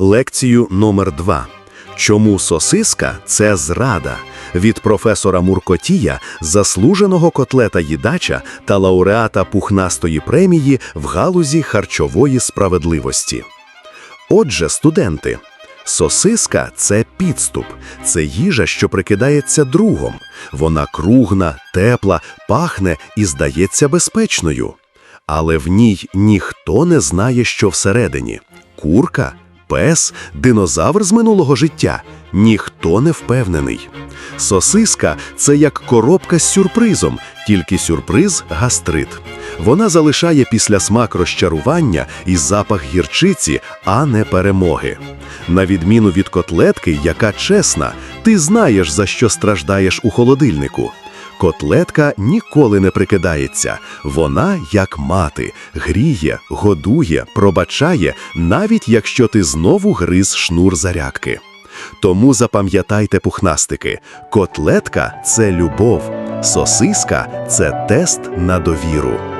Лекцію номер 2 Чому сосиска це зрада від професора Муркотія, заслуженого котлета їдача та лауреата пухнастої премії в галузі харчової справедливості. Отже, студенти, сосиска це підступ, це їжа, що прикидається другом. Вона кругна, тепла, пахне і здається безпечною. Але в ній ніхто не знає, що всередині. Курка, пес, динозавр з минулого життя. Ніхто не впевнений. Сосиска це як коробка з сюрпризом, тільки сюрприз гастрит. Вона залишає після смак розчарування і запах гірчиці, а не перемоги. На відміну від котлетки, яка чесна, ти знаєш, за що страждаєш у холодильнику. Котлетка ніколи не прикидається. Вона, як мати, гріє, годує, пробачає, навіть якщо ти знову гриз шнур зарядки. Тому запам'ятайте пухнастики: котлетка це любов, сосиска це тест на довіру.